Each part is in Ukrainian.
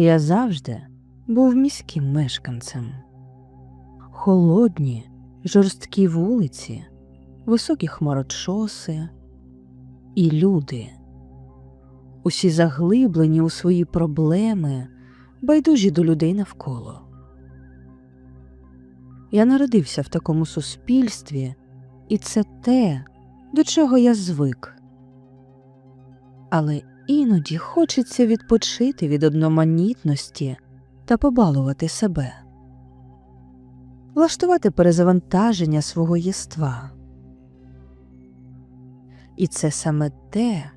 Я завжди був міським мешканцем. Холодні, жорсткі вулиці, високі хмарочоси і люди, усі заглиблені у свої проблеми, байдужі до людей навколо. Я народився в такому суспільстві, і це те, до чого я звик. Але іноді хочеться відпочити від одноманітності та побалувати себе, влаштувати перезавантаження свого єства. І це саме те,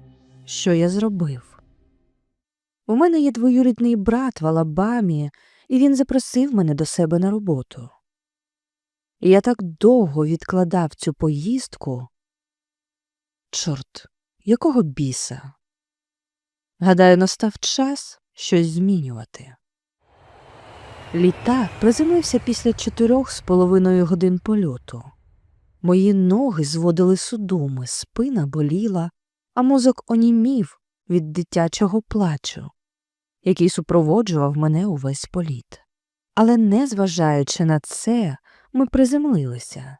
що я зробив. У мене є двоюрідний брат в Алабамі, і він запросив мене до себе на роботу. Я так довго відкладав цю поїздку. Чорт, якого біса? Гадаю, настав час щось змінювати. Літак приземлився після чотирьох з половиною годин польоту. Мої ноги зводили судоми, спина боліла, а мозок онімів від дитячого плачу, який супроводжував мене увесь політ. Але, незважаючи на це, ми приземлилися.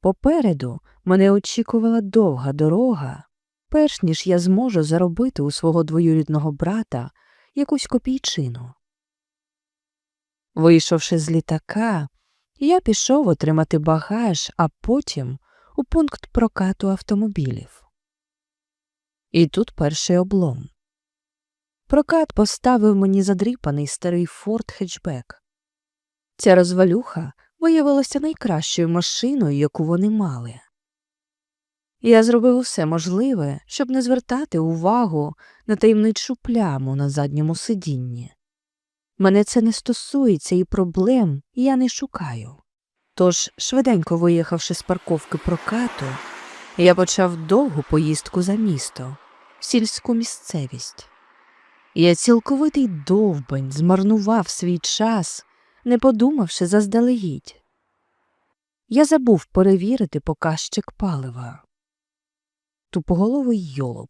Попереду мене очікувала довга дорога, перш ніж я зможу заробити у свого двоюрідного брата якусь копійчину. Вийшовши з літака, я пішов отримати багаж, а потім у пункт прокату автомобілів. І тут перший облом. Прокат поставив мені задріпаний старий форт хетчбек. Ця розвалюха виявилася найкращою машиною, яку вони мали. Я зробив усе можливе, щоб не звертати увагу на таємничу пляму на задньому сидінні. Мене це не стосується і проблем я не шукаю. Тож, швиденько виїхавши з парковки прокату, я почав довгу поїздку за місто, сільську місцевість. Я цілковитий довбень змарнував свій час, не подумавши заздалегідь. Я забув перевірити показчик палива. Тупоголовий йолоб.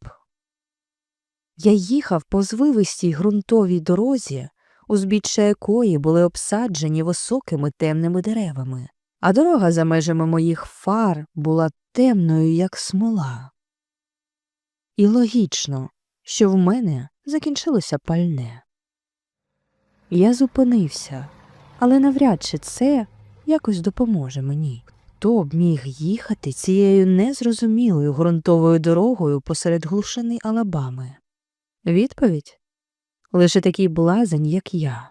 Я їхав по звивистій ґрунтовій дорозі, узбіччя якої були обсаджені високими темними деревами, а дорога за межами моїх фар була темною, як смола. І логічно, що в мене закінчилося пальне. Я зупинився, але навряд чи це якось допоможе мені. Хто б міг їхати цією незрозумілою ґрунтовою дорогою посеред глушини Алабами? Відповідь лише такий блазень, як я,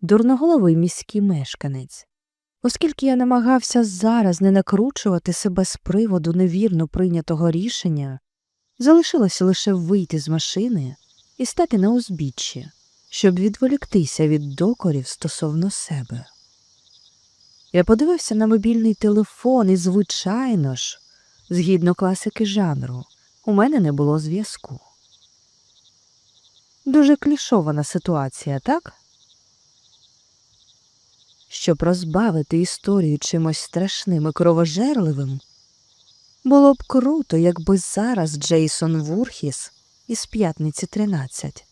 дурноголовий міський мешканець. Оскільки я намагався зараз не накручувати себе з приводу невірно прийнятого рішення, залишилося лише вийти з машини і стати на узбіччі, щоб відволіктися від докорів стосовно себе. Я подивився на мобільний телефон і, звичайно ж, згідно класики жанру, у мене не було зв'язку. Дуже клішована ситуація, так? Щоб розбавити історію чимось страшним і кровожерливим, було б круто, якби зараз Джейсон Вурхіс із п'ятниці 13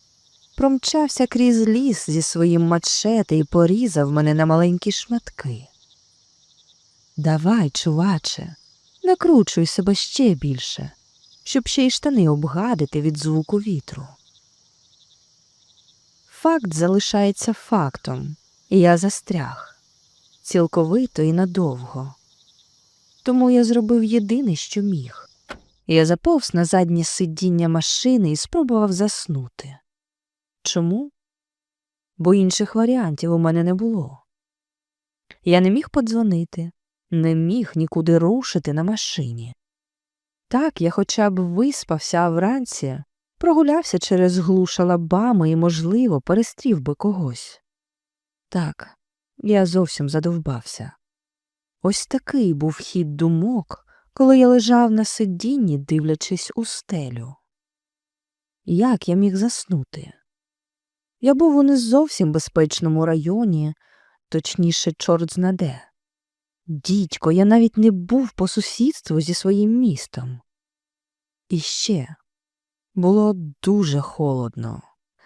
промчався крізь ліс зі своїм мачете і порізав мене на маленькі шматки. Давай, чуваче, накручуй себе ще більше, щоб ще й штани обгадити від звуку вітру. Факт залишається фактом, і я застряг цілковито і надовго. Тому я зробив єдине, що міг. Я заповз на заднє сидіння машини і спробував заснути. Чому? Бо інших варіантів у мене не було. Я не міг подзвонити, не міг нікуди рушити на машині. Так я хоча б виспався а вранці, прогулявся через глуш Алабами і, можливо, перестрів би когось. Так, я зовсім задовбався. Ось такий був хід думок, коли я лежав на сидінні, дивлячись у стелю. Як я міг заснути? Я був у не зовсім безпечному районі, точніше, чорт знаде. Дідько, я навіть не був по сусідству зі своїм містом. І ще було дуже холодно,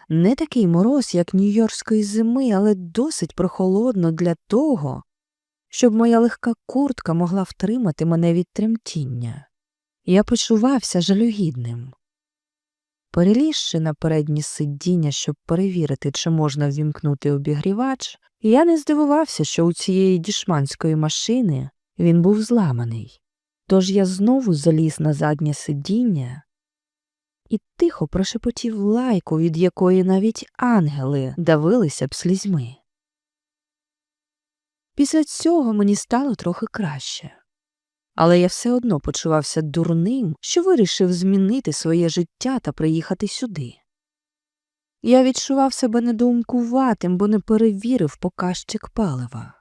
Не такий мороз, як нью-йоркської зими, але досить прохолодно для того, щоб моя легка куртка могла втримати мене від тремтіння. Я почувався жалюгідним. Перелізши на переднє сидіння, щоб перевірити, чи можна ввімкнути обігрівач, я не здивувався, що у цієї дішманської машини він був зламаний. Тож я знову заліз на заднє сидіння і тихо прошепотів лайку, від якої навіть ангели давилися б слізьми. Після цього мені стало трохи краще, але я все одно почувався дурним, що вирішив змінити своє життя та приїхати сюди. Я відчував себе недоумкуватим, бо не перевірив показчик палива.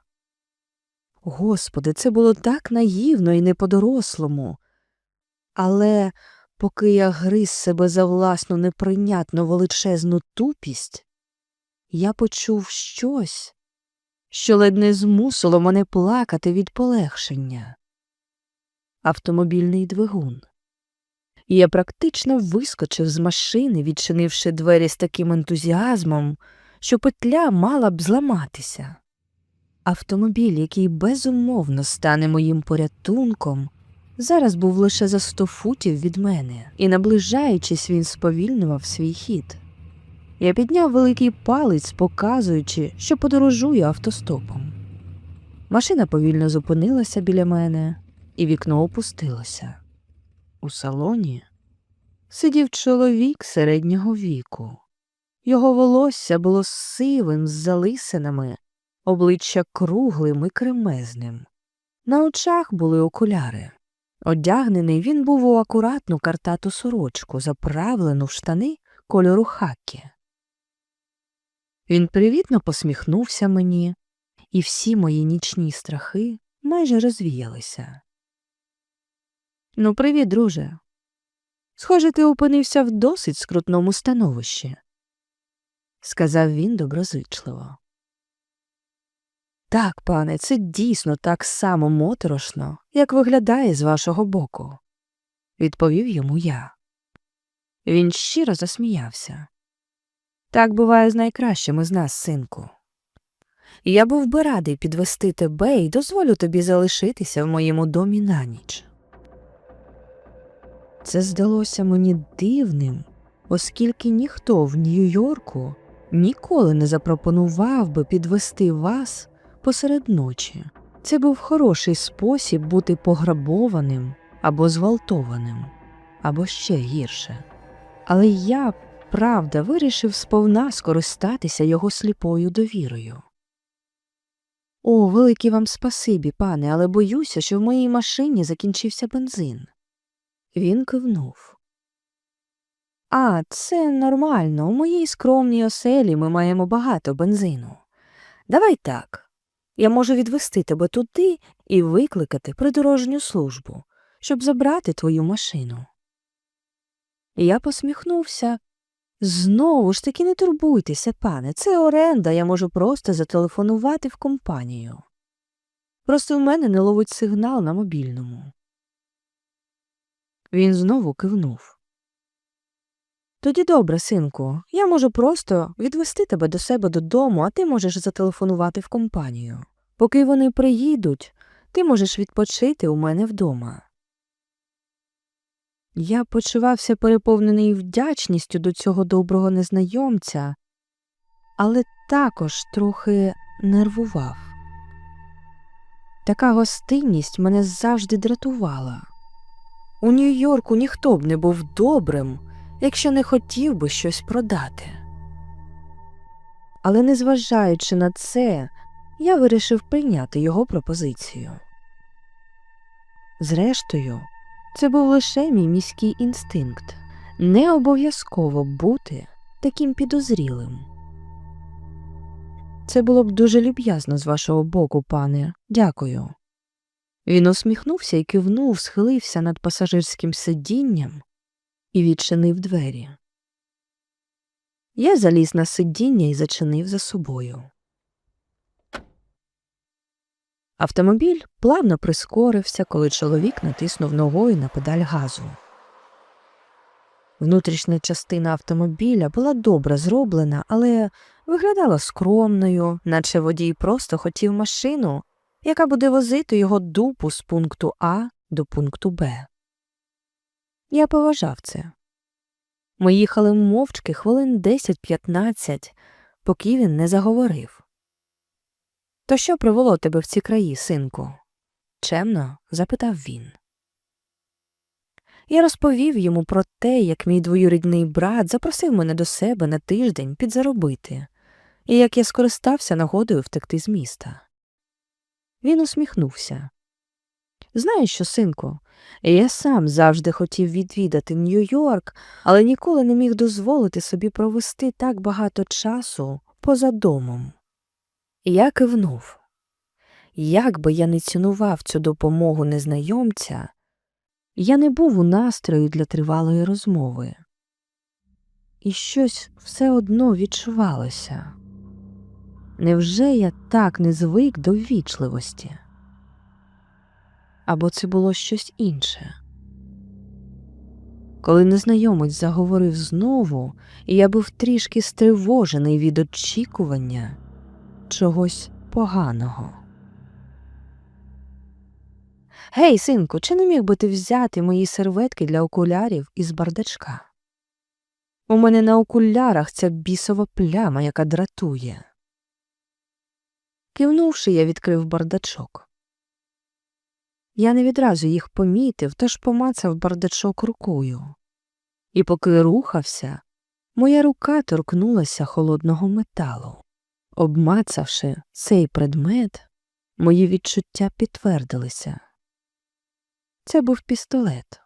Господи, це було так наївно і не по-дорослому. Але поки я гриз себе за власну неприйнятно величезну тупість, я почув щось, що ледь не змусило мене плакати від полегшення. Автомобільний двигун. Я практично вискочив з машини, відчинивши двері з таким ентузіазмом, що петля мала б зламатися. Автомобіль, який безумовно стане моїм порятунком, зараз був лише за сто футів від мене, і, наближаючись, він сповільнював свій хід. Я підняв великий палець, показуючи, що подорожую автостопом. Машина повільно зупинилася біля мене, і вікно опустилося. У салоні сидів чоловік середнього віку. Його волосся було сивим з залисинами, обличчя круглим і кремезним. На очах були окуляри. Одягнений він був у акуратну картату сорочку, заправлену в штани кольору хакі. Він привітно посміхнувся мені, і всі мої нічні страхи майже розвіялися. Ну, привіт, друже. Схоже, ти опинився в досить скрутному становищі, сказав він доброзичливо. Так, пане, це дійсно так само моторошно, як виглядає з вашого боку, відповів йому я. Він щиро засміявся. Так буває з найкращими з нас, синку. Я був би радий підвести тебе і дозволю тобі залишитися в моєму домі на ніч. Це здалося мені дивним, оскільки ніхто в Нью-Йорку ніколи не запропонував би підвести вас посеред ночі. Це був хороший спосіб бути пограбованим або зґвалтованим, або ще гірше. Але я, правда, вирішив сповна скористатися його сліпою довірою. О, велике вам спасибі, пане, але боюся, що в моїй машині закінчився бензин. Він кивнув. А, це нормально. У моїй скромній оселі ми маємо багато бензину. Давай так. Я можу відвести тебе туди і викликати придорожню службу, щоб забрати твою машину. Я посміхнувся. Знову ж таки не турбуйтеся, пане, це оренда, я можу просто зателефонувати в компанію. Просто в мене не ловить сигнал на мобільному. Він знову кивнув. Тоді добре, синку, я можу просто відвести тебе до себе додому, а ти можеш зателефонувати в компанію. Поки вони приїдуть, ти можеш відпочити у мене вдома. Я почувався переповнений вдячністю до цього доброго незнайомця, але також трохи нервував. Така гостинність мене завжди дратувала. У Нью-Йорку ніхто б не був добрим, якщо не хотів би щось продати. Але незважаючи на це, я вирішив прийняти його пропозицію. Зрештою, це був лише мій міський інстинкт не обов'язково бути таким підозрілим. Це було б дуже люб'язно з вашого боку, пане. Дякую. Він усміхнувся і кивнув, схилився над пасажирським сидінням і відчинив двері. Я заліз на сидіння і зачинив за собою. Автомобіль плавно прискорився, коли чоловік натиснув ногою на педаль газу. Внутрішня частина автомобіля була добре зроблена, але виглядала скромною, наче водій просто хотів машину, яка буде возити його дупу з пункту А до пункту Б. Я поважав це. Ми їхали мовчки хвилин 10-15, поки він не заговорив. То що привело тебе в ці краї, синку? чемно запитав він. Я розповів йому про те, як мій двоюрідний брат запросив мене до себе на тиждень підзаробити, і як я скористався нагодою втекти з міста. Він усміхнувся. Знаєш що, синку, я сам завжди хотів відвідати Нью-Йорк, але ніколи не міг дозволити собі провести так багато часу поза домом. Я кивнув. Як би я не цінував цю допомогу незнайомця, я не був у настрої для тривалої розмови. І щось все одно відчувалося. Невже я так не звик до ввічливості? Або це було щось інше? Коли незнайомець заговорив знову, я був трішки стривожений від очікування чогось поганого. Гей, синку, чи не міг би ти взяти мої серветки для окулярів із бардачка? У мене на окулярах ця бісова пляма, яка дратує. Кивнувши, я відкрив бардачок. Я не відразу їх помітив, тож помацав бардачок рукою. І поки рухався, моя рука торкнулася холодного металу. Обмацавши цей предмет, мої відчуття підтвердилися. Це був пістолет.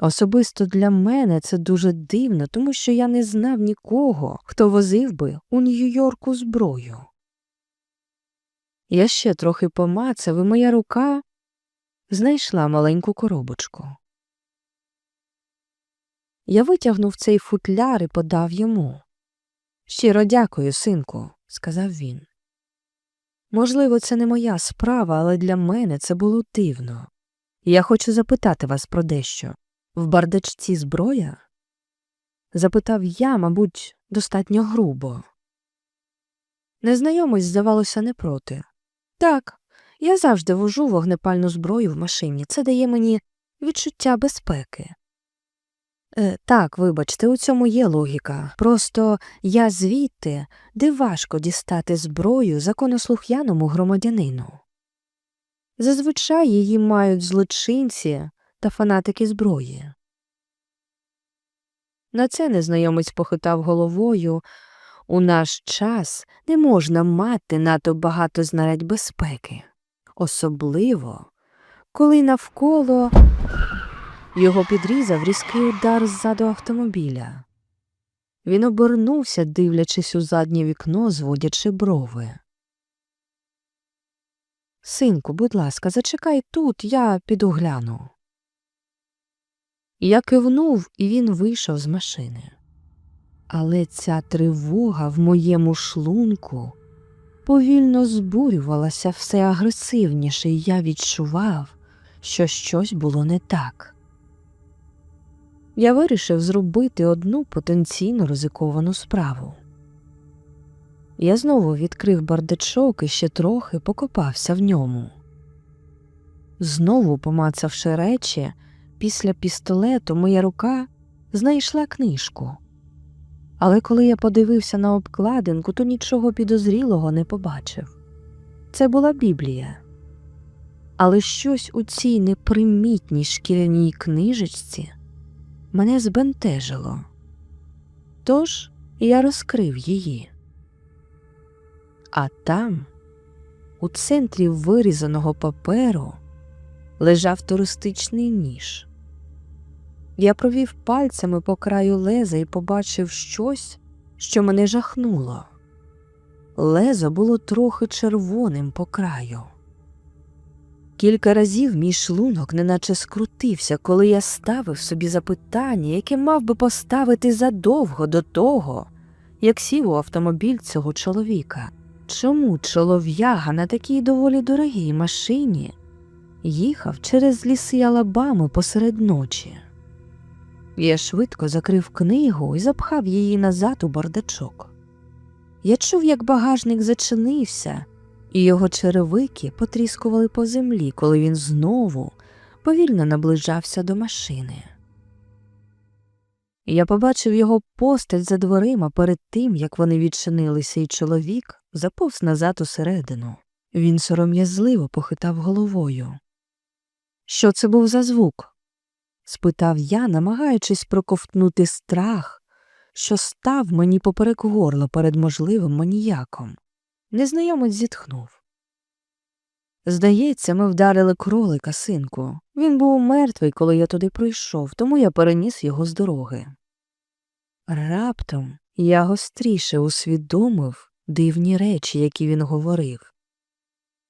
Особисто для мене це дуже дивно, тому що я не знав нікого, хто возив би у Нью-Йорку зброю. Я ще трохи помацав, і моя рука знайшла маленьку коробочку. Я витягнув цей футляр і подав йому. Щиро дякую, синку, сказав він. Можливо, це не моя справа, але для мене це було дивно. Я хочу запитати вас про дещо. В бардачці зброя? запитав я, мабуть, достатньо грубо. Незнайомець, здавалося, не проти. Так, я завжди вожу вогнепальну зброю в машині. Це дає мені відчуття безпеки. Е, так, вибачте, у цьому є логіка. Просто я звідти, де важко дістати зброю законослух'яному громадянину. Зазвичай її мають злочинці та фанатики зброї. На це незнайомець похитав головою у наш час не можна мати надто багато знарядь безпеки, особливо, коли навколо його підрізав різкий удар ззаду автомобіля. Він обернувся, дивлячись у заднє вікно, зводячи брови. Синку, будь ласка, зачекай тут, я піду гляну. Я кивнув, і він вийшов з машини. Але ця тривога в моєму шлунку повільно збурювалася все агресивніше, і я відчував, що щось було не так. Я вирішив зробити одну потенційно ризиковану справу. Я знову відкрив бардачок і ще трохи покопався в ньому. Знову помацавши речі, після пістолету моя рука знайшла книжку. Але коли я подивився на обкладинку, то нічого підозрілого не побачив. Це була Біблія. Але щось у цій непримітній шкіряній книжечці мене збентежило. Тож я розкрив її. А там, у центрі вирізаного паперу, лежав туристичний ніж. Я провів пальцями по краю леза і побачив щось, що мене жахнуло. Лезо було трохи червоним по краю. Кілька разів мій шлунок неначе скрутився, коли я ставив собі запитання, яке мав би поставити задовго до того, як сів у автомобіль цього чоловіка. Чому чолов'яга на такій доволі дорогій машині їхав через ліси Алабами посеред ночі? Я швидко закрив книгу і запхав її назад у бардачок. Я чув, як багажник зачинився, і його черевики потріскували по землі, коли він знову повільно наближався до машини. Я побачив його постать за дверима перед тим, як вони відчинилися, і чоловік заповз назад усередину. Він сором'язливо похитав головою. Що це був за звук? Спитав я, намагаючись проковтнути страх, що став мені поперек горла перед можливим маніяком. Незнайомець зітхнув. Здається, ми вдарили кролика, синку. Він був мертвий, коли я туди прийшов, тому я переніс його з дороги. Раптом я гостріше усвідомив дивні речі, які він говорив.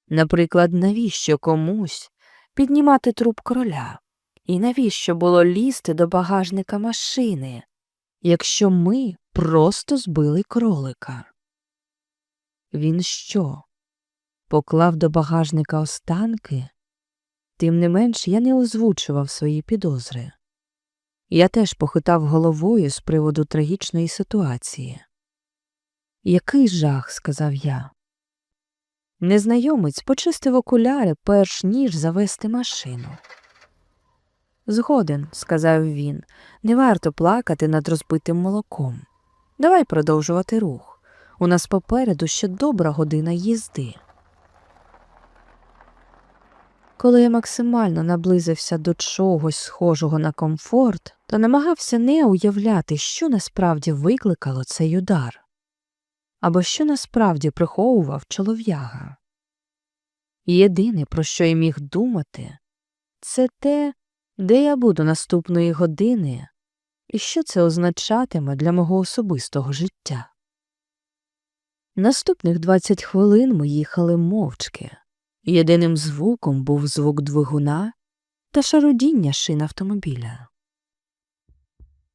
Наприклад, навіщо комусь піднімати труп короля, і навіщо було лізти до багажника машини, якщо ми просто збили кролика? Він що? Поклав до багажника останки? Тим не менш я не озвучував свої підозри. Я теж похитав головою з приводу трагічної ситуації. Який жах, сказав я. Незнайомець почистив окуляри, перш ніж завести машину. Згоден, сказав він, не варто плакати над розбитим молоком. Давай продовжувати рух. У нас попереду ще добра година їзди. Коли я максимально наблизився до чогось схожого на комфорт, то намагався не уявляти, що насправді викликало цей удар, або що насправді приховував чолов'яга. Єдине, про що я міг думати, це те, де я буду наступної години і що це означатиме для мого особистого життя. Наступних 20 хвилин ми їхали мовчки. Єдиним звуком був звук двигуна та шарудіння шин автомобіля.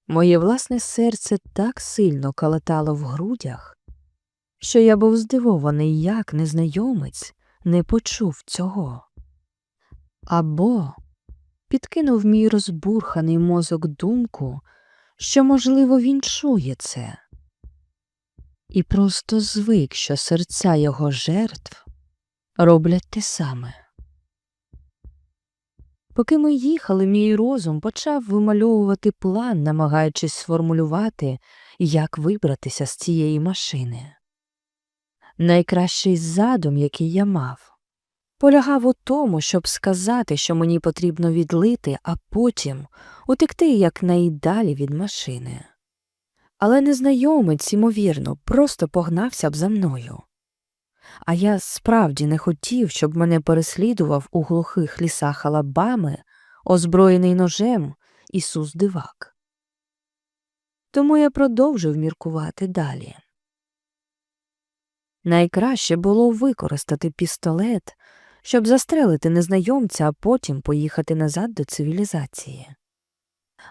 Моє власне серце так сильно калатало в грудях, що я був здивований, як незнайомець не почув цього. Або підкинув мій розбурханий мозок думку, що, можливо, він чує це, і просто звик, що серця його жертв роблять те саме. Поки ми їхали, мій розум почав вимальовувати план, намагаючись сформулювати, як вибратися з цієї машини. Найкращий задум, який я мав, полягав у тому, щоб сказати, що мені потрібно відлити, а потім утекти якнайдалі від машини. Але незнайомець, ймовірно, просто погнався б за мною. А я справді не хотів, щоб мене переслідував у глухих лісах Алабами, озброєний ножем Ісус дивак. Тому я продовжив міркувати далі. Найкраще було використати пістолет, щоб застрелити незнайомця, а потім поїхати назад до цивілізації.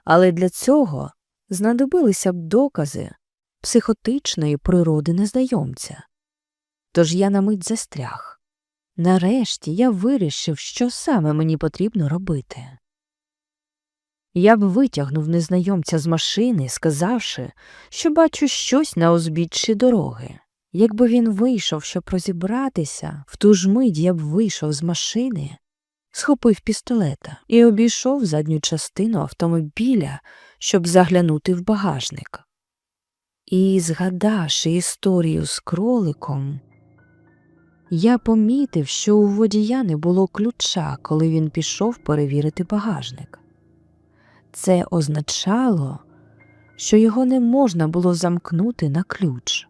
Але для цього знадобилися б докази психотичної природи незнайомця. Тож я на мить застряг. Нарешті я вирішив, що саме мені потрібно робити. Я б витягнув незнайомця з машини, сказавши, що бачу щось на узбіччі дороги. Якби він вийшов, щоб розібратися, в ту ж мить я б вийшов з машини, схопив пістолета і обійшов задню частину автомобіля, щоб заглянути в багажник. І, згадавши історію з кроликом, я помітив, що у водія не було ключа, коли він пішов перевірити багажник. Це означало, що його не можна було замкнути на ключ.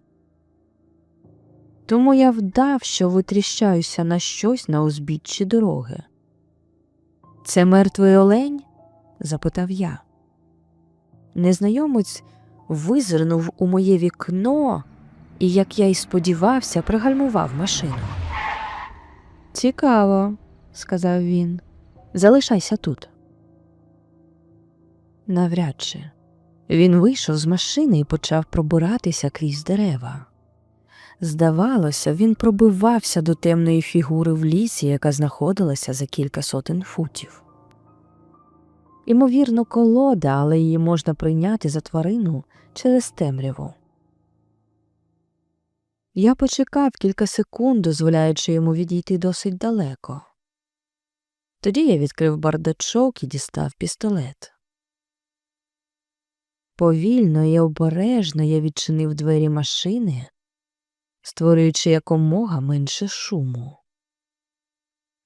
Тому я вдав, що витріщаюся на щось на узбіччі дороги. Це мертвий олень? запитав я. Незнайомець визирнув у моє вікно і, як я й сподівався, пригальмував машину. Цікаво, сказав він. Залишайся тут. Навряд чи. Він вийшов з машини і почав пробиратися крізь дерева. Здавалося, він пробивався до темної фігури в лісі, яка знаходилася за кілька сотень футів. Імовірно, колода, але її можна прийняти за тварину через темряву. Я почекав кілька секунд, дозволяючи йому відійти досить далеко. Тоді я відкрив бардачок і дістав пістолет. Повільно і обережно я відчинив двері машини, створюючи якомога менше шуму.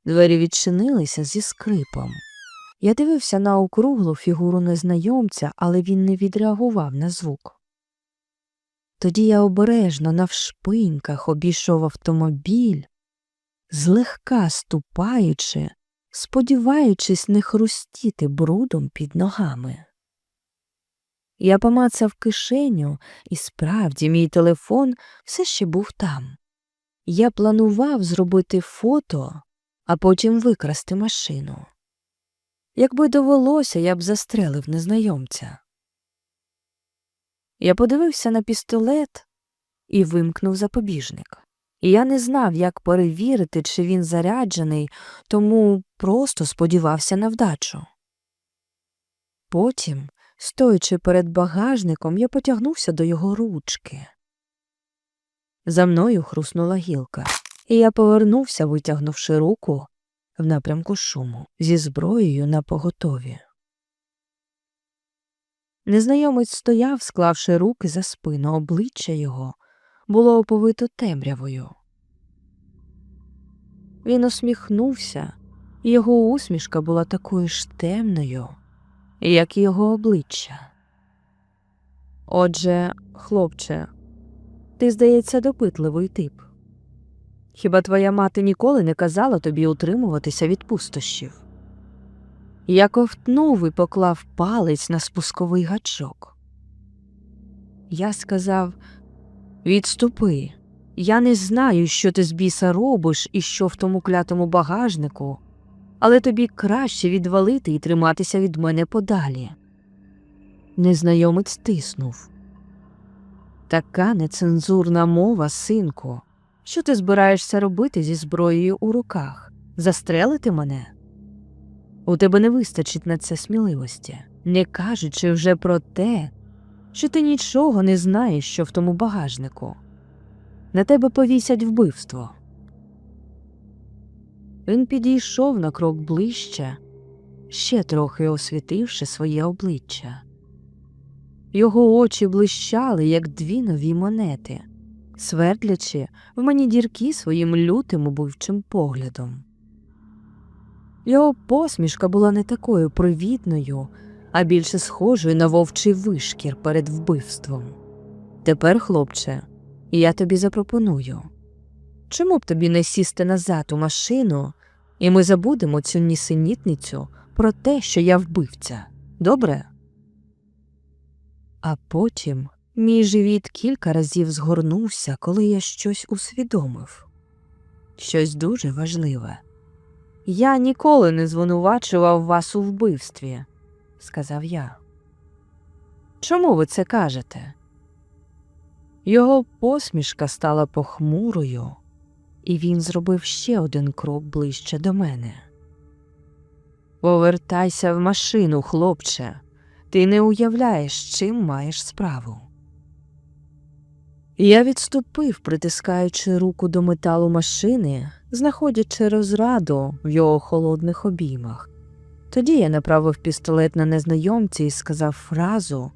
Двері відчинилися зі скрипом. Я дивився на округлу фігуру незнайомця, але він не відреагував на звук. Тоді я обережно навшпиньках обійшов автомобіль, злегка ступаючи, сподіваючись не хрустіти брудом під ногами. Я помацав кишеню, і справді мій телефон все ще був там. Я планував зробити фото, а потім викрасти машину. Якби довелося, я б застрелив незнайомця. Я подивився на пістолет і вимкнув запобіжник. Я не знав, як перевірити, чи він заряджений, тому просто сподівався на вдачу. Потім, стоячи перед багажником, я потягнувся до його ручки. За мною хруснула гілка, і я повернувся, витягнувши руку в напрямку шуму зі зброєю на поготові. Незнайомець стояв, склавши руки за спину, обличчя його було оповито темрявою. Він усміхнувся, і його усмішка була такою ж темною, як і його обличчя. Отже, хлопче, ти, здається, допитливий тип. Хіба твоя мати ніколи не казала тобі утримуватися від пустощів? Я ковтнув і поклав палець на спусковий гачок. Я сказав Відступи. Я не знаю, що ти з біса робиш і що в тому клятому багажнику, але тобі краще відвалити і триматися від мене подалі. Незнайомець тиснув. Така нецензурна мова, синку. Що ти збираєшся робити зі зброєю у руках? Застрелити мене? У тебе не вистачить на це сміливості, не кажучи вже про те, що ти нічого не знаєш, що в тому багажнику. На тебе повісять вбивство. Він підійшов на крок ближче, ще трохи освітивши своє обличчя. Його очі блищали, як дві нові монети, свердлячи в мені дірки своїм лютим убивчим поглядом. Його посмішка була не такою привітною, а більше схожою на вовчий вишкір перед вбивством. Тепер, хлопче, я тобі запропоную. Чому б тобі не сісти назад у машину, і ми забудемо цю нісенітницю про те, що я вбивця, добре? А потім мій живіт кілька разів згорнувся, коли я щось усвідомив щось дуже важливе. Я ніколи не звинувачував вас у вбивстві, сказав я. Чому ви це кажете? Його посмішка стала похмурою, і він зробив ще один крок ближче до мене. Повертайся в машину, хлопче, ти не уявляєш, чим маєш справу. Я відступив, притискаючи руку до металу машини, знаходячи розраду в його холодних обіймах. Тоді я направив пістолет на незнайомця і сказав фразу,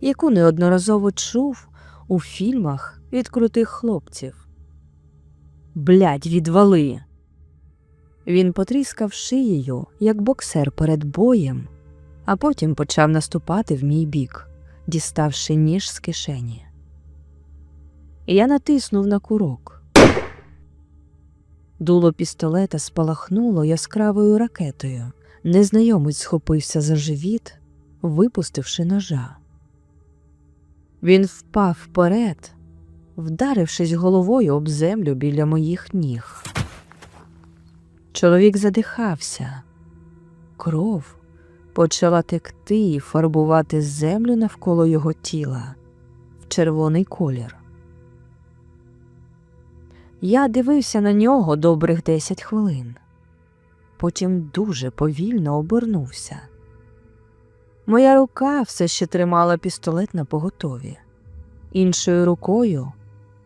яку неодноразово чув у фільмах від крутих хлопців. Блядь, відвали. Він потріскав шиєю, як боксер перед боєм, а потім почав наступати в мій бік, діставши ніж з кишені. Я натиснув на курок. Дуло пістолета спалахнуло яскравою ракетою. Незнайомець схопився за живіт, випустивши ножа. Він впав вперед, вдарившись головою об землю біля моїх ніг. Чоловік задихався. Кров почала текти і фарбувати землю навколо його тіла в червоний колір. Я дивився на нього добрих десять хвилин. Потім дуже повільно обернувся. Моя рука все ще тримала пістолет на поготові. Іншою рукою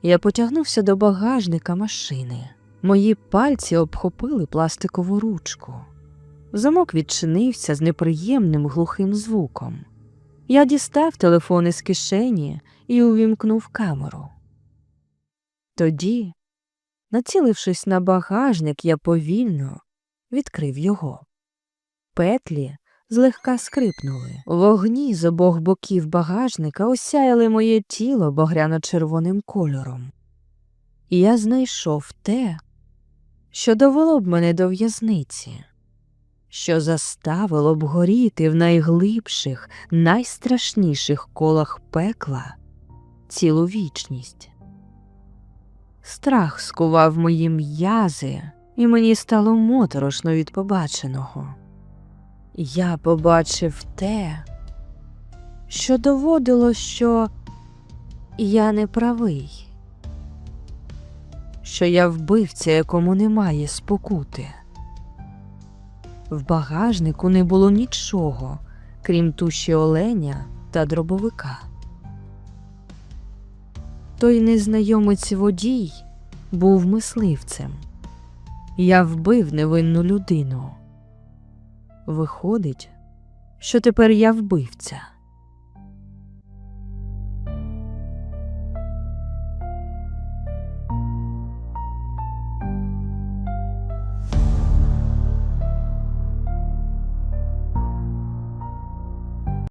я потягнувся до багажника машини. Мої пальці обхопили пластикову ручку. Замок відчинився з неприємним глухим звуком. Я дістав телефон із кишені і увімкнув камеру. Тоді, націлившись на багажник, я повільно відкрив його. Петлі злегка скрипнули. Вогні з обох боків багажника осяяли моє тіло багряно-червоним кольором. І я знайшов те, що довело б мене до в'язниці, що заставило б горіти в найглибших, найстрашніших колах пекла цілу вічність. Страх скував мої м'язи, і мені стало моторошно від побаченого. Я побачив те, що доводило, що я не правий, що я вбивця, якому немає спокути. В багажнику не було нічого, крім туші оленя та дробовика. Той незнайомець водій був мисливцем. Я вбив невинну людину. Виходить, що тепер я вбивця.